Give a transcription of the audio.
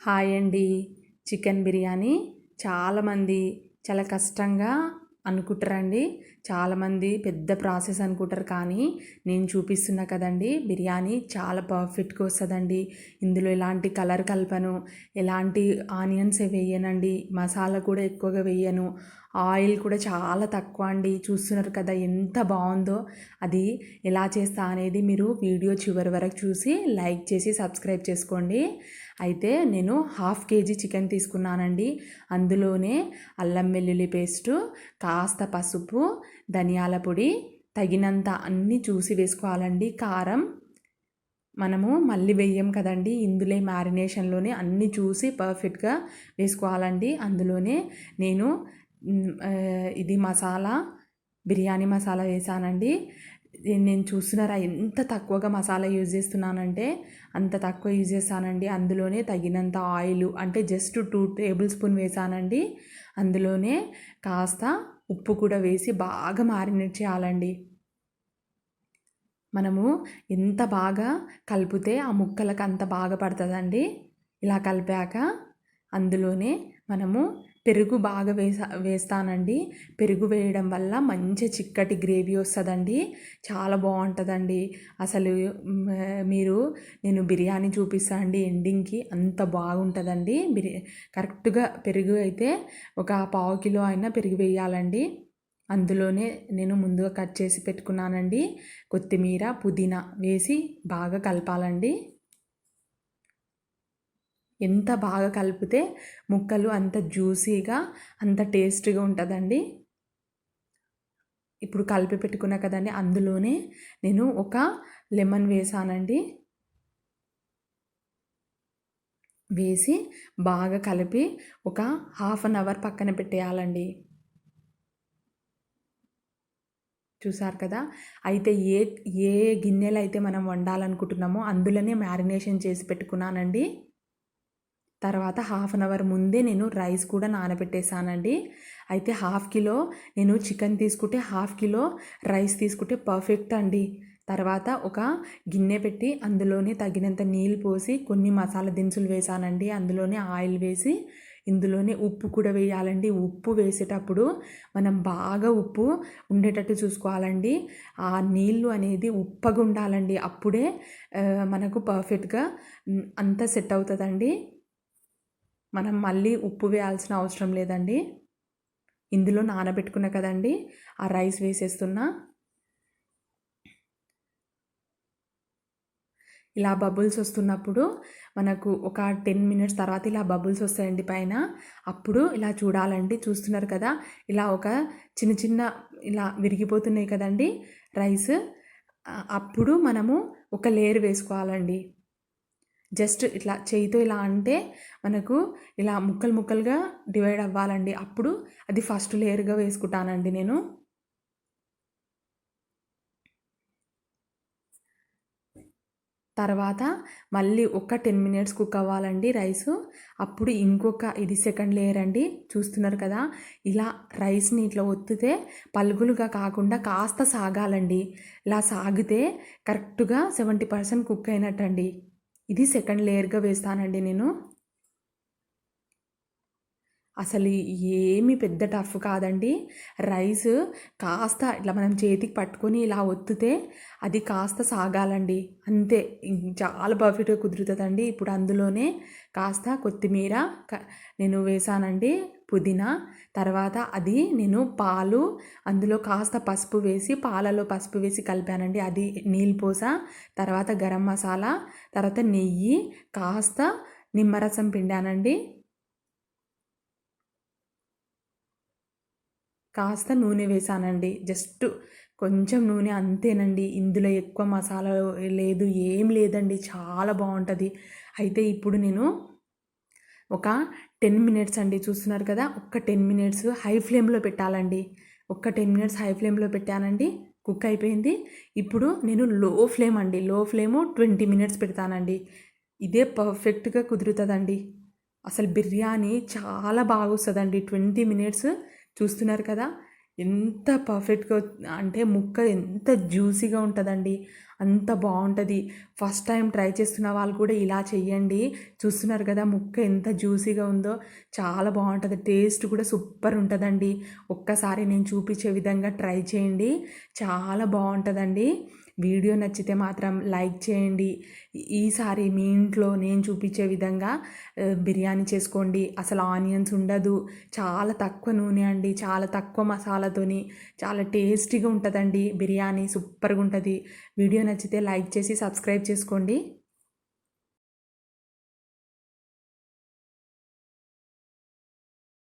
Hi అండి. Chicken biryani చాలామంది చాలా కష్టంగా అనుకుంటారండి. చాలామంది పెద్ద ప్రాసెస్ అనుకుంటారు కానీ నేను చూపిస్తున్నా కదండి బిర్యానీ చాలా పర్ఫెక్ట్గా వస్తుందండి. ఇందులో ఎలాంటి కలర్ కలపను ఎలాంటి ఆనియన్స్ వేయనండి మసాలా కూడా ఎక్కువగా వేయను. ఆయిల్ కూడా చాలా తక్కువ అండి. చూస్తున్నారు కదా ఎంత బాగుందో. అది ఎలా చేస్తా అనేది మీరు వీడియో చివరి వరకు చూసి లైక్ చేసి సబ్స్క్రైబ్ చేసుకోండి. అయితే నేను హాఫ్ కేజీ చికెన్ తీసుకున్నానండి. అందులోనే అల్లం వెల్లుల్లి పేస్టు కాస్త పసుపు ధనియాల పొడి తగినంత అన్నీ చూసి వేసుకోవాలండి. కారం మనము మళ్ళీ వెయ్యం కదండి. ఇందులో మ్యారినేషన్లోనే అన్నీ చూసి పర్ఫెక్ట్గా వేసుకోవాలండి. అందులోనే నేను ఇది మసాలా బిర్యానీ మసాలా వేసానండి. నేను చూస్తున్నారా ఎంత తక్కువగా మసాలా యూజ్ చేస్తున్నానంటే అంత తక్కువ యూజ్ చేస్తానండి. అందులోనే తగినంత ఆయిల్ అంటే జస్ట్ టూ టేబుల్ స్పూన్ వేసానండి. అందులోనే కాస్త ఉప్పు కూడా వేసి బాగా మారినేట్ చేయాలండి. మనము ఎంత బాగా కలిపితే ఆ ముక్కలకు అంత బాగా పడుతుందండి. ఇలా కలిపాక అందులోనే మనము పెరుగు బాగా వేసా వేస్తానండి. పెరుగు వేయడం వల్ల మంచి చిక్కటి గ్రేవీ వస్తుందండి. చాలా బాగుంటుందండి. అసలు మీరు నేను బిర్యానీ చూపిస్తాను అండి. ఎండింగ్కి అంత బాగుంటుందండి. బిర్యా కరెక్ట్గా పెరుగు అయితే ఒక పావు కిలో అయినా పెరుగు వేయాలండి. అందులోనే నేను ముందుగా కట్ చేసి పెట్టుకున్నానండి. కొత్తిమీర పుదీనా వేసి బాగా కలపాలండి. ఎంత బాగా కలిపితే ముక్కలు అంత జ్యూసీగా అంత టేస్టీగా ఉంటుందండి. ఇప్పుడు కలిపి పెట్టుకున్నా కదండి అందులోనే నేను ఒక లెమన్ వేసానండి. వేసి బాగా కలిపి ఒక హాఫ్ అన్ అవర్ పక్కన పెట్టేయాలండి. చూసారు కదా? అయితే ఏ ఏ గిన్నెలు అయితే మనం వండాలనుకుంటున్నామో అందులోనే మ్యారినేషన్ చేసి పెట్టుకున్నానండి. తర్వాత హాఫ్ అన్ అవర్ ముందే నేను రైస్ కూడా నానబెట్టేసానండి అయితే హాఫ్ కిలో నేను చికెన్ తీసుకుంటే హాఫ్ కిలో రైస్ తీసుకుంటే పర్ఫెక్ట్ అండి. తర్వాత ఒక గిన్నె పెట్టి అందులోనే తగినంత నీళ్ళు పోసి కొన్ని మసాలా దినుసులు వేసానండి అందులోనే ఆయిల్ వేసి ఇందులోనే ఉప్పు కూడా వేయాలండి. ఉప్పు వేసేటప్పుడు మనం బాగా ఉప్పు ఉండేటట్టు చూసుకోవాలండి. ఆ నీళ్ళు అనేది ఉప్పగా ఉండాలండి అప్పుడే మనకు పర్ఫెక్ట్గా అంతా సెట్ అవుతుందండి. మనం మళ్ళీ ఉప్పు వేయాల్సిన అవసరం లేదండి. ఇందులో నానబెట్టుకున్న కదండి ఆ రైస్ వేసేస్తున్నా. ఇలా బబుల్స్ వస్తున్నప్పుడు మనకు ఒక టెన్ మినిట్స్ తర్వాత ఇలా బబుల్స్ వస్తాయండి పైన. అప్పుడు ఇలా చూడాలండి చూస్తున్నారు కదా. ఇలా ఒక చిన్న చిన్న ఇలా విరిగిపోతున్నాయి కదండి రైస్. అప్పుడు మనము ఒక లేయర్ వేసుకోవాలండి. జస్ట్ ఇట్లా చేయితో ఇలా అంటే మనకు ఇలా ముక్కలు ముక్కలుగా డివైడ్ అవ్వాలండి. అప్పుడు అది ఫస్ట్ లేయర్గా వేసుకుంటానండి నేను. తర్వాత మళ్ళీ ఒక టెన్ మినిట్స్ కుక్ అవ్వాలండి రైస్. అప్పుడు ఇంకొక ఇది సెకండ్ లేయర్ అండి. చూస్తున్నారు కదా ఇలా రైస్ని ఇట్లా ఒత్తితే పలుగులుగా కాకుండా కాస్త సాగాలండి. ఇలా సాగితే కరెక్ట్గా సెవెంటీ పర్సెంట్ కుక్ అయినట్టండి. ఇది సెకండ్ లేయర్గా వేస్తానండి నేను. అసలు ఏమి పెద్ద టఫ్ కాదండి. రైస్ కాస్త ఇట్లా మనం చేతికి పట్టుకొని ఇలా ఒత్తితే అది కాస్త సాగాలండి. అంతే. చాలా పర్ఫెక్ట్గా కుదురుతుందండి. ఇప్పుడు అందులోనే కాస్త కొత్తిమీర నేను వేసానండి పుదీనా. తర్వాత అది నేను పాలు అందులో కాస్త పసుపు వేసి పాలలో పసుపు వేసి కలిపానండి. అది నీళ్ళు పోస తర్వాత గరం మసాలా తర్వాత నెయ్యి కాస్త నిమ్మరసం పిండానండి. కాస్త నూనె వేసానండి. జస్ట్ కొంచెం నూనె అంతేనండి. ఇందులో ఎక్కువ మసాలా లేదు ఏం లేదండి. చాలా బాగుంటుంది. అయితే ఇప్పుడు నేను ఒక టెన్ మినిట్స్ అండి. చూస్తున్నారు కదా? ఒక్క టెన్ మినిట్స్ హై ఫ్లేమ్లో పెట్టాలండి. ఒక్క టెన్ మినిట్స్ హై ఫ్లేమ్లో పెట్టానండి. కుక్ అయిపోయింది. ఇప్పుడు నేను లో ఫ్లేమ్ అండి. లో ఫ్లేము ట్వంటీ మినిట్స్ పెడతానండి. ఇదే పర్ఫెక్ట్గా కుదురుతుందండి. అసలు బిర్యానీ చాలా బాగా వస్తుందండి ట్వంటీ మినిట్స్ చూస్తున్నారు కదా? ఎంత పర్ఫెక్ట్గా అంటే ముక్క ఎంత జ్యూసీగా ఉంటుందండి. అంత బాగుంటుంది. ఫస్ట్ టైం ట్రై చేస్తున్న వాళ్ళు కూడా ఇలా చెయ్యండి. చూస్తున్నారు కదా ముక్క ఎంత జ్యూసీగా ఉందో. చాలా బాగుంటుంది. టేస్ట్ కూడా సూపర్ ఉంటుందండి. ఒక్కసారి నేను చూపించే విధంగా ట్రై చేయండి. చాలా బాగుంటుందండి. వీడియో నచ్చితే మాత్రం లైక్ చేయండి. ఈసారి మీ ఇంట్లో నేను చూపించే విధంగా బిర్యానీ చేసుకోండి. అసలు ఆనియన్స్ ఉండదు. చాలా తక్కువ నూనె అండి. చాలా తక్కువ మసాలాతోని చాలా టేస్టీగా ఉంటుందండి బిర్యానీ. సూపర్గా ఉంటుంది. వీడియో నచ్చితే లైక్ చేసి సబ్స్క్రైబ్ చేసుకోండి.